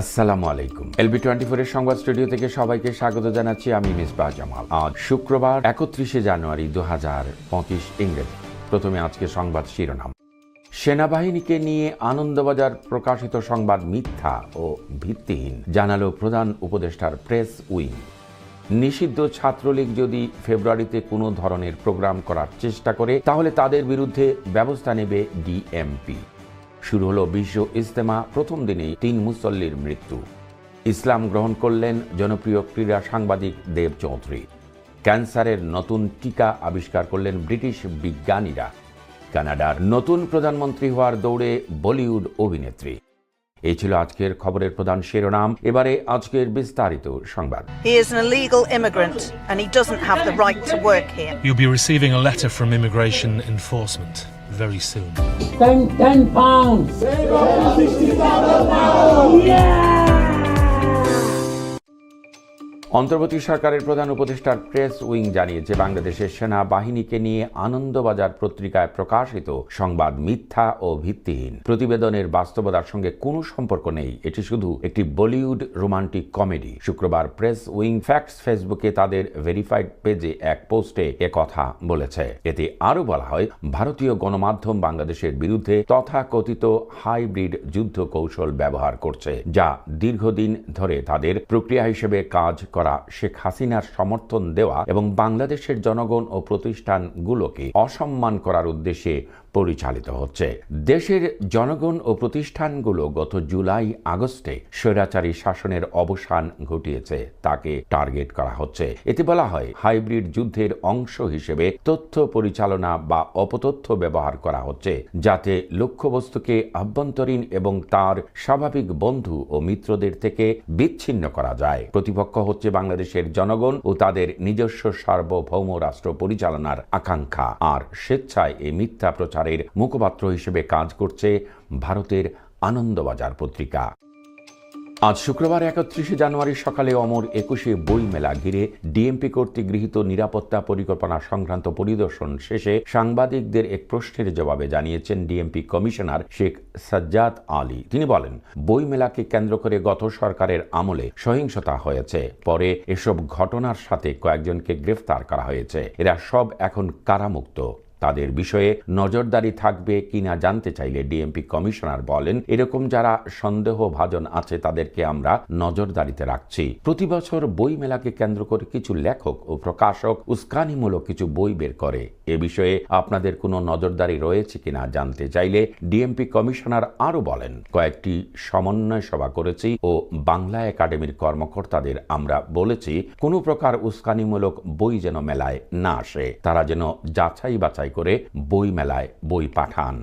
আসসালামু আলাইকুম। LB twenty ফোরের সংবাদ স্টুডিও থেকে সবাইকে স্বাগত জানাচ্ছি আমি মিসবাহ জামাল। আজ শুক্রবার, একত্রিশে জানুয়ারি দু হাজার পঁচিশ ইংরেজি। প্রথমে আজকে সংবাদ শিরোনাম। সেনাবাহিনীকে নিয়ে আনন্দবাজার প্রকাশিত সংবাদ মিথ্যা ও ভিত্তিহীন, জানালো প্রধান উপদেষ্টার প্রেস উইং। নিষিদ্ধ ছাত্রলীগ যদি ফেব্রুয়ারিতে কোনো ধরনের প্রোগ্রাম করার চেষ্টা করে, তাহলে তাদের বিরুদ্ধে ব্যবস্থা নেবে ডিএমপি। শুরু হলো বিশ্ব ইজতেমা প্রথম দিনেই তিন মুসল্লির মৃত্যু। ইসলাম গ্রহণ করলেন জনপ্রিয় ক্রীড়া সাংবাদিক দেব চৌধুরী। ক্যান্সারের নতুন টিকা আবিষ্কার করলেন ব্রিটিশ বিজ্ঞানীরা। কানাডার নতুন প্রধানমন্ত্রী হওয়ার দৌড়ে বলিউড অভিনেত্রী। এই ছিল আজকের খবরের প্রধান শিরোনাম। এবারে আজকের বিস্তারিত সংবাদ। He is an illegal immigrant and he doesn't have the right to work here. You'll be receiving a letter from immigration enforcement. very soon. 10, 10 pounds! Save 60,000 pounds! Yeah! অন্তর্বর্তী সরকারের প্রধান উপদেষ্টার প্রেস উইং জানিয়েছে, বাংলাদেশের সেনাবাহিনীকে নিয়ে আনন্দবাজার পত্রিকায় প্রকাশিত সংবাদ মিথ্যা ও ভিত্তিহীন। প্রতিবেদনের বাস্তবতার সঙ্গে কোনো সম্পর্ক নেই, এটি শুধু একটি বলিউড রোমান্টিক কমেডি। শুক্রবার প্রেস উইং ফ্যাক্টস ফেসবুকে তাদের ভেরিফাইড পেজে এক পোস্টে কথা বলেছে। এতে আরও বলা হয়, ভারতীয় গণমাধ্যম বাংলাদেশের বিরুদ্ধে তথাকথিত হাইব্রিড যুদ্ধ কৌশল ব্যবহার করছে, যা দীর্ঘদিন ধরে তাদের প্রক্রিয়া হিসেবে কাজ করা শেখ হাসিনার সমর্থন দেওয়া এবং বাংলাদেশের জনগণ ও প্রতিষ্ঠানগুলোকে অসম্মান করার উদ্দেশ্যে পরিচালিত হচ্ছে। দেশের জনগণ ও প্রতিষ্ঠানগুলো গত জুলাই আগস্টে স্বৈরাচারী শাসনের অবসান ঘটিয়েছে, তাকে টার্গেট করা হচ্ছে। এতে বলা হয়, হাইব্রিড যুদ্ধের অংশ হিসেবে তথ্য পরিচালনা বা অপতথ্য ব্যবহার করা হচ্ছে, যাতে লক্ষ্যবস্তুকে আভ্যন্তরীণ এবং তার স্বাভাবিক বন্ধু ও মিত্রদের থেকে বিচ্ছিন্ন করা যায়। প্রতিপক্ষ হচ্ছে বাংলাদেশের জনগণ ও তাদের নিজস্ব সার্বভৌম রাষ্ট্র পরিচালনার আকাঙ্ক্ষা। আর স্বেচ্ছায় এই মিথ্যা প্রচারের মুখপাত্র হিসেবে কাজ করছে ভারতের আনন্দবাজার পত্রিকা। আজ শুক্রবার একত্রিশে জানুয়ারি সকালে অমর একুশে বই মেলা ঘিরে ডিএমপি কর্তৃক গৃহীত নিরাপত্তা পরিকল্পনা সংক্রান্ত পরিদর্শন শেষে সাংবাদিকদের এক প্রশ্নের জবাবে জানিয়েছেন ডিএমপি কমিশনার শেখ সাজ্জাদ আলী। তিনি বলেন বই মেলাকে কেন্দ্র করে গত সরকারের আমলে সহিংসতা হয়েছে। পরে এসব ঘটনার সাথে কয়েকজনকে গ্রেফতার করা হয়েছে। এরা সব এখন কারামুক্ত। তাদের বিষয়ে নজরদারি থাকবে কিনা জানতে চাইলে ডিএমপি কমিশনার বলেন, এরকম যারা সন্দেহভাজন আছে তাদেরকে আমরা নজরদারিতে রাখছি। প্রতি বছর বই মেলাকে কেন্দ্র করে কিছু লেখক ও প্রকাশক উস্কানিমূলক কিছু বই বের করে। এ বিষয়ে আপনাদের কোনো নজরদারি রয়েছে কিনা জানতে চাইলে ডিএমপি কমিশনার আরও বলেন, কয়েকটি সমন্বয় সভা করেছি ও বাংলা একাডেমির কর্মকর্তাদের আমরা বলেছি, কোনো প্রকার উস্কানিমূলক বই যেন মেলায় না আসে। তারা যেন যাচাই বাছাই করে বই মেলায় বই পাঠান।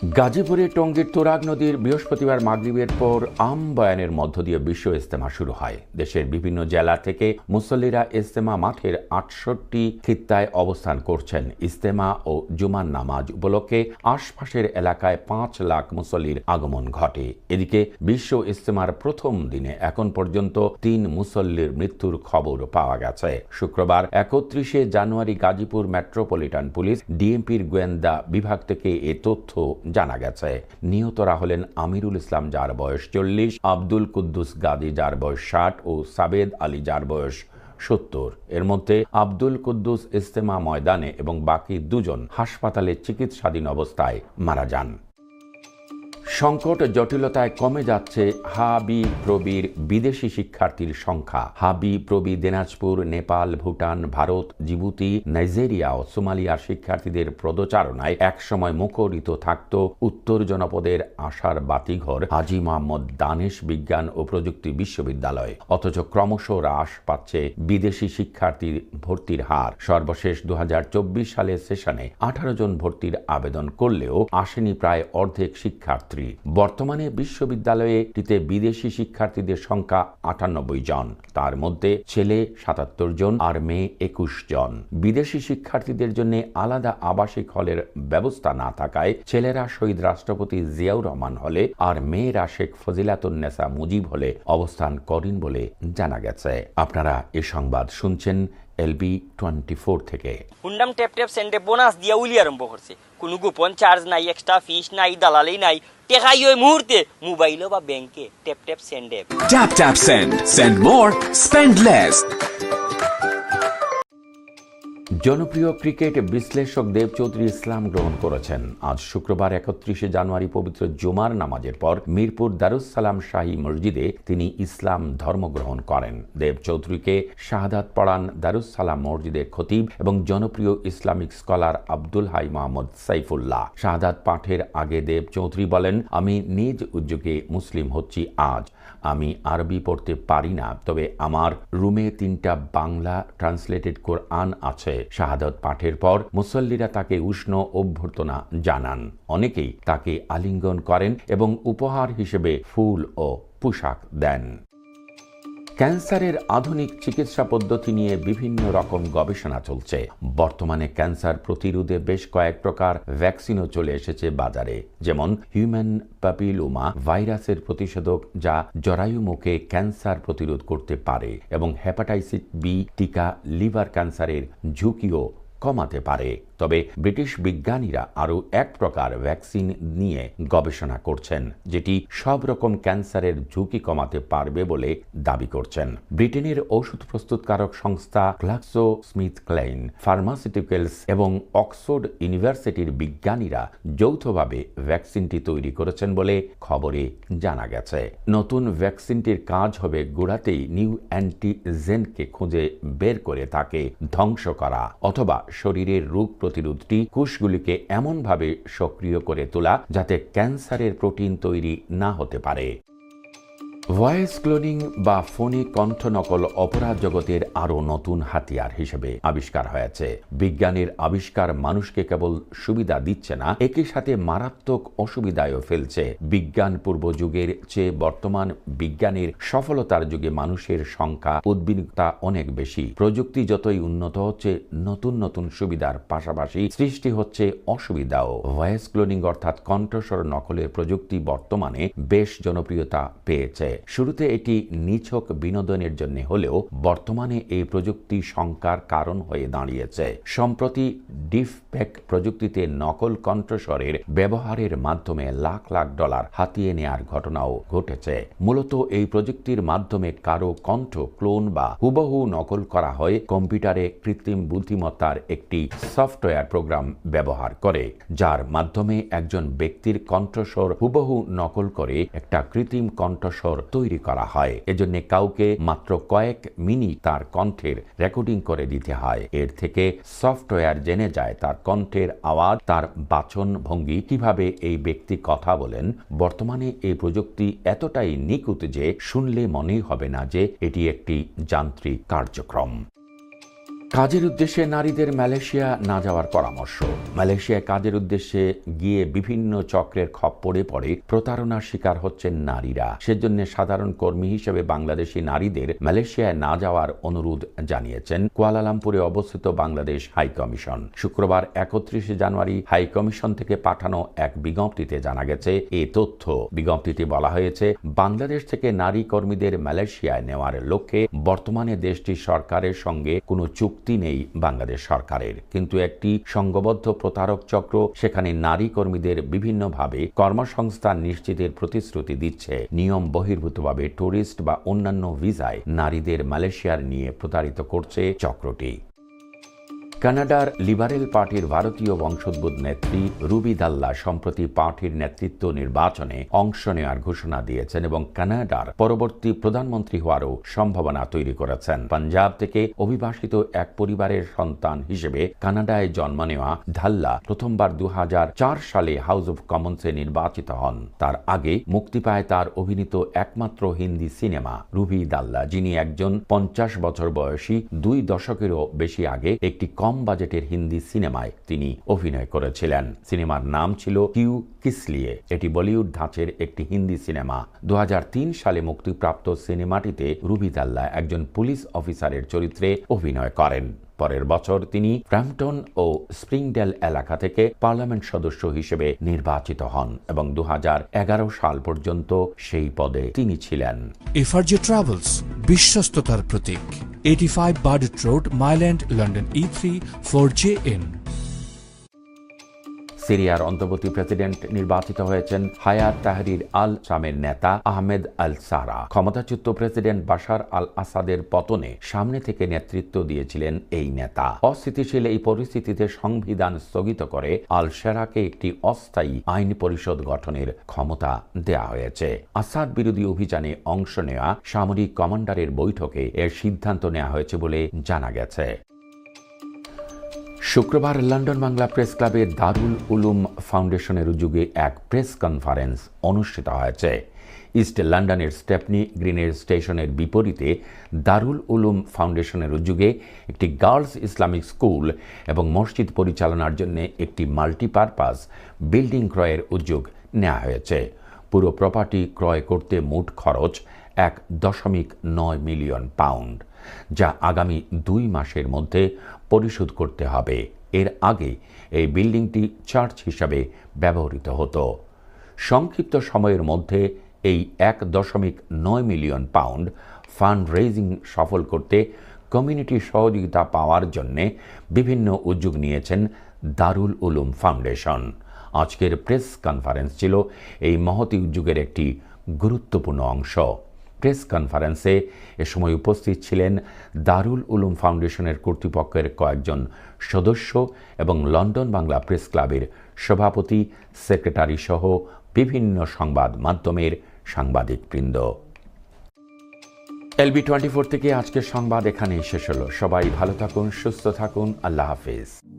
গাজীপুরে টঙ্গীর তোরাগ নদীর বৃহস্পতিবার মাগরিবের পর আম বয়ানের মধ্য দিয়ে বিশ্ব ইস্তেমা শুরু হয়। দেশের বিভিন্ন জেলা থেকে মুসল্লিরা ইস্তেমা মাঠের আটষট্টি খিত্তায় অবস্থান করছেন। ইস্তেমা ও জুমান নামাজ উপলক্ষে আশপাশের এলাকায় পাঁচ লাখ মুসল্লির আগমন ঘটে। এদিকে বিশ্ব ইস্তেমার প্রথম দিনে এখন পর্যন্ত তিন মুসল্লির মৃত্যুর খবর পাওয়া গেছে। শুক্রবার একত্রিশে জানুয়ারি গাজীপুর মেট্রোপলিটন পুলিশ ডিএমপির গোয়েন্দা বিভাগ থেকে এ তথ্য জানা গেছে। নিহতরা হলেন আমিরুল ইসলাম, যার বয়স চল্লিশ, আব্দুল কুদ্দুস গাদী, যার বয়স ষাট ও সাবেদ আলী, যার বয়স সত্তর। এর মধ্যে আব্দুল কুদ্দুস ইস্তেমা ময়দানে এবং বাকি দুজন হাসপাতালে চিকিৎসাধীন অবস্থায় মারা যান। সংকট জটিলতায় কমে যাচ্ছে হাবি প্রবির বিদেশি শিক্ষার্থীর সংখ্যা। হাবি প্রবি দিনাজপুর, নেপাল, ভুটান, ভারত, জিবুতি, নাইজেরিয়া ও সোমালিয়ার শিক্ষার্থীদের প্রদচারণায় একসময় মুখরিত থাকত উত্তর জনপদের আশার বাতিঘর হাজি মোহাম্মদ দানেশ বিজ্ঞান ও প্রযুক্তি বিশ্ববিদ্যালয়। অথচ ক্রমশ হ্রাস পাচ্ছে বিদেশি শিক্ষার্থী ভর্তির হার। সর্বশেষ দু হাজার চব্বিশ সালের সেশনে আঠারো জন ভর্তির আবেদন করলেও আসেনি প্রায় অর্ধেক শিক্ষার্থী। বর্তমানে বিশ্ববিদ্যালয়টিতে বিদেশি শিক্ষার্থীদের সংখ্যা আটানব্বই জন। তার মধ্যে ছেলে সাতাত্তর জন আর মেয়ে একুশ জন। বিদেশি শিক্ষার্থীদের জন্য আলাদা আবাসিক হলের ব্যবস্থা না থাকায় ছেলেরা শহীদ রাষ্ট্রপতি জিয়াউর রহমান হলে আর মেয়েরা শেখ ফজিলাতুন্নেসা মুজিব হলে অবস্থান করেন বলে জানা গেছে। আপনারা এ সংবাদ শুনছেন এলবি টোয়েন্টি ফোর থেকে। হুন্ডাম ট্যাপ ট্যাপ সেন্ডে বোনাস দিয়া উলি আরম্ভ করছে। কোনো গোপন চার্জ নাই এক্সট্রা ফিস নাই দালালি নাই। টেকাই ওই মুহূর্তে মোবাইলও বা ব্যাংকে tap tap সেন্ডে। Tap tap send send more spend less. জনপ্রিয় ক্রিকেট বিশ্লেষক দেব চৌধুরী ইসলাম গ্রহণ করেছেন। আজ শুক্রবার একত্রিশে জানুয়ারি পবিত্র জুমার নামাজের পর মিরপুর দারুসালাম শাহী মসজিদে তিনি ইসলাম ধর্ম গ্রহণ করেন। দেব চৌধুরীকে শাহাদাত পড়ান দারুসালাম মসজিদের খতিব এবং জনপ্রিয় ইসলামিক স্কলার আব্দুল হাই মোহাম্মদ সাইফুল্লাহ। শাহাদাত পাঠের আগে দেব চৌধুরী বলেন, আমি নিজ উদ্যোগে মুসলিম হচ্ছি আজ। আমি আরবি পড়তে পারি না, তবে আমার রুমে তিনটা বাংলা ট্রান্সলেটেড কোরআন আছে। শাহাদত পাঠের পর মুসল্লিরা তাকে উষ্ণ অভ্যর্থনা জানান। অনেকেই তাকে আলিঙ্গন করেন এবং উপহার হিসেবে ফুল ও পোশাক দেন। ক্যান্সারের আধুনিক চিকিৎসা পদ্ধতি নিয়ে বিভিন্ন রকম গবেষণা চলছে। বর্তমানে ক্যান্সার প্রতিরোধে বেশ কয়েক প্রকার ভ্যাকসিনও চলে এসেছে বাজারে, যেমন হিউম্যান প্যাপিলোমা ভাইরাসের প্রতিষেধক যা জরায়ুমুখে ক্যান্সার প্রতিরোধ করতে পারে এবং হ্যাপাটাইসিস বি টিকা লিভার ক্যান্সারের ঝুঁকিও কমাতে পারে। তবে ব্রিটিশ বিজ্ঞানীরা আরও এক প্রকার ভ্যাকসিন নিয়ে গবেষণা করছেন, যেটি সব রকম ক্যান্সারের ঝুঁকি কমাতে পারবে বলে দাবি করছেন। ব্রিটেনের ওষুধ প্রস্তুতকারক সংস্থা গ্লাক্সো স্মিথ ক্লাইন ফার্মাসিউটিক্যালস এবং অক্সফোর্ড ইউনিভার্সিটির বিজ্ঞানীরা যৌথভাবে ভ্যাকসিনটি তৈরি করেছেন বলে খবরে জানা গেছে। নতুন ভ্যাকসিনটির কাজ হবে গোড়াতেই নিউ অ্যান্টিজেনকে খুঁজে বের করে তাকে ধ্বংস করা অথবা শরীরের রোগ প্রতিরোধটি কোষগুলিকে এমনভাবে সক্রিয় করে তোলা যাতে ক্যান্সারের প্রোটিন তৈরি না হতে পারে। ভয়েস ক্লোনিং বা ফোনে কণ্ঠ নকল অপরাধ জগতের আরও নতুন হাতিয়ার হিসেবে আবিষ্কার হয়েছে। বিজ্ঞানের আবিষ্কার মানুষকে কেবল সুবিধা দিচ্ছে না একই সাথে মারাত্মক অসুবিধায়ও ফেলছে। বিজ্ঞান পূর্ব যুগের চেয়ে বর্তমান বিজ্ঞানের সফলতার যুগে মানুষের সংখ্যা, উদ্বিগ্নতা অনেক বেশি। প্রযুক্তি যতই উন্নত হচ্ছে, নতুন নতুন সুবিধার পাশাপাশি সৃষ্টি হচ্ছে অসুবিধাও। ভয়েস ক্লোনিং অর্থাৎ কণ্ঠস্বর নকলের প্রযুক্তি বর্তমানে বেশ জনপ্রিয়তা পেয়েছে। শুরুতে এটি নিছক বিনোদনের জন্য হলেও বর্তমানে এই প্রযুক্তি শঙ্কার কারণ হয়ে দাঁড়িয়েছে। সম্প্রতি ডিফপ্যাক প্রযুক্তিতে নকল কণ্ঠস্বরের ব্যবহারের মাধ্যমে লাখ লাখ ডলার হাতিয়ে নেয়ার ঘটনাও ঘটেছে। মূলত এই প্রযুক্তির মাধ্যমে কারও কণ্ঠ ক্লোন বা হুবহু নকল করা হয়, কম্পিউটারে কৃত্রিম বুদ্ধিমত্তার একটি সফটওয়্যার প্রোগ্রাম ব্যবহার করে, যার মাধ্যমে একজন ব্যক্তির কণ্ঠস্বর হুবহু নকল করে একটা কৃত্রিম কণ্ঠস্বর তৈরি করা হয়। এজন্য কাউকে মাত্র কয়েক মিনিট তার কণ্ঠের রেকর্ডিং করে দিতে হয়। এর থেকে সফটওয়্যার জেনে যায় তার কণ্ঠের আওয়াজ, তার বাচন ভঙ্গি কীভাবে এই ব্যক্তি কথা বলেন। বর্তমানে এই প্রযুক্তি এতটাই নিকুত যে শুনলে মনেই হবে না যে এটি একটি যান্ত্রিক কার্যক্রম। কাজের উদ্দেশ্যে নারীদের মালয়েশিয়া না যাওয়ার পরামর্শ। মালয়েশিয়ায় কাজের উদ্দেশ্যে গিয়ে বিভিন্ন চক্রের খপ্পরে পড়ে প্রতারণার শিকার হচ্ছেন নারীরা। সেজন্য সাধারণ কর্মী হিসেবে বাংলাদেশি নারীদের মালয়েশিয়ায় না যাওয়ার অনুরোধ জানিয়েছেন কুয়ালালামপুরে অবস্থিত বাংলাদেশ হাই কমিশন। শুক্রবার একত্রিশে জানুয়ারি হাই কমিশন থেকে পাঠানো এক বিজ্ঞপ্তিতে জানা গেছে, এ তথ্য। বিজ্ঞপ্তিতে বলা হয়েছে, বাংলাদেশ থেকে নারী কর্মীদের মালয়েশিয়ায় নেওয়ার লক্ষ্যে বর্তমানে দেশটির সরকারের সঙ্গে কোনো চুক্তি নেই বাংলাদেশ সরকারের। কিন্তু একটি সংঘবদ্ধ প্রতারক চক্র সেখানে নারী কর্মীদের বিভিন্নভাবে কর্মসংস্থান নিশ্চিতের প্রতিশ্রুতি দিচ্ছে। নিয়ম বহির্ভূতভাবে ট্যুরিস্ট বা অন্যান্য ভিসায় নারীদের মালয়েশিয়ার নিয়ে প্রতারিত করছে চক্রটি। কানাডার লিবারেল পার্টির ভারতীয় বংশোদ্ভূত নেত্রী রুবি দাল্লা সম্প্রতি পার্টির নেতৃত্ব নির্বাচনে অংশ নেওয়ার ঘোষণা দিয়েছেন এবং কানাডার পরবর্তী প্রধানমন্ত্রী হওয়ারও সম্ভাবনা তৈরি করেছেন। পাঞ্জাব থেকে অভিবাসিত এক পরিবারের সন্তান হিসেবে কানাডায় জন্ম নেওয়া ধাল্লা প্রথমবার দু হাজার চার সালে হাউস অব কমন্সে নির্বাচিত হন। তার আগে মুক্তি পায় তার অভিনীত একমাত্র হিন্দি সিনেমা রুবি দাল্লা, যিনি একজন পঞ্চাশ বছর বয়সী, দুই দশকেরও বেশি আগে একটি কম বাজেটের হিন্দি সিনেমায় তিনি অভিনয় করেছিলেন। সিনেমার নাম ছিল কিউ কিসলিয়ে এটি বলিউড ধাঁচের একটি হিন্দি সিনেমা। দু হাজার তিন সালে মুক্তিপ্রাপ্ত সিনেমাটিতে রুবি দাল্লা একজন পুলিশ অফিসারের চরিত্রে অভিনয় করেন। পরের বছর তিনি ফ্র্যাম্পটন ও স্প্রিংডেল এলাকা থেকে পার্লামেন্ট সদস্য হিসেবে নির্বাচিত হন এবং দু হাজার এগারো সাল পর্যন্ত সেই পদে তিনি ছিলেন। এফআরজে ট্রাভেলস বিশ্বস্ততার প্রতীক। 85 road Road, Mile End, London E E3 4JN. সিরিয়ার অন্তর্বর্তী প্রেসিডেন্ট নির্বাচিত হয়েছেন হায়াত তাহরির আল সামের নেতা আহমেদ আল সারা। ক্ষমতাচ্যুত প্রেসিডেন্ট বাশার আল আসাদের পতনে সামনে থেকে নেতৃত্ব দিয়েছিলেন এই নেতা। অস্থিতিশীল এই পরিস্থিতিতে সংবিধান স্থগিত করে আল সেরাকে একটি অস্থায়ী আইন পরিষদ গঠনের ক্ষমতা দেয়া হয়েছে। আসাদ বিরোধী অভিযানে অংশ নেওয়া সামরিক কমান্ডারের বৈঠকে এর সিদ্ধান্ত নেওয়া হয়েছে বলে জানা গেছে। শুক্রবার লন্ডন বাংলা প্রেস ক্লাবে দারুল উলুম ফাউন্ডেশনের উদ্যোগে এক প্রেস কনফারেন্স অনুষ্ঠিত হয়েছে। ইস্ট লন্ডনের স্টেপনি গ্রিনের স্টেশনের বিপরীতে দারুল উলুম ফাউন্ডেশনের উদ্যোগে একটি গার্লস ইসলামিক স্কুল এবং মসজিদ পরিচালনার জন্য একটি মাল্টিপারপাস বিল্ডিং ক্রয়ের উদ্যোগ নেওয়া হয়েছে। পুরো প্রপার্টি ক্রয় করতে মোট খরচ এক দশমিক নয় মিলিয়ন পাউন্ড, যা আগামী দুই মাসের মধ্যে পরিশোধ করতে হবে। এর আগে এই বিল্ডিংটি চার্চ হিসাবে ব্যবহৃত হতো। সংক্ষিপ্ত সময়ের মধ্যে এই এক দশমিক নয় মিলিয়ন পাউন্ড ফান্ড রেজিং সফল করতে কমিউনিটি সহযোগিতা পাওয়ার জন্যে বিভিন্ন উদ্যোগ নিয়েছেন দারুল উলুম ফাউন্ডেশন। আজকের প্রেস কনফারেন্স ছিল এই মহতি উদ্যোগের একটি গুরুত্বপূর্ণ অংশ। প্রেস কনফারেন্সে এ সময় উপস্থিত ছিলেন দারুল উলুম ফাউন্ডেশনের কর্তৃপক্ষের কয়েকজন সদস্য এবং লন্ডন বাংলা প্রেস ক্লাবের সভাপতি, সেক্রেটারি সহ বিভিন্ন সংবাদ মাধ্যমের সাংবাদিকবৃন্দ। এলবি টোয়েন্টি ফোর থেকে আজকের সংবাদ এখানেই শেষ হলো। সবাই ভালো থাকুন, সুস্থ থাকুন, আল্লাহ হাফিজ।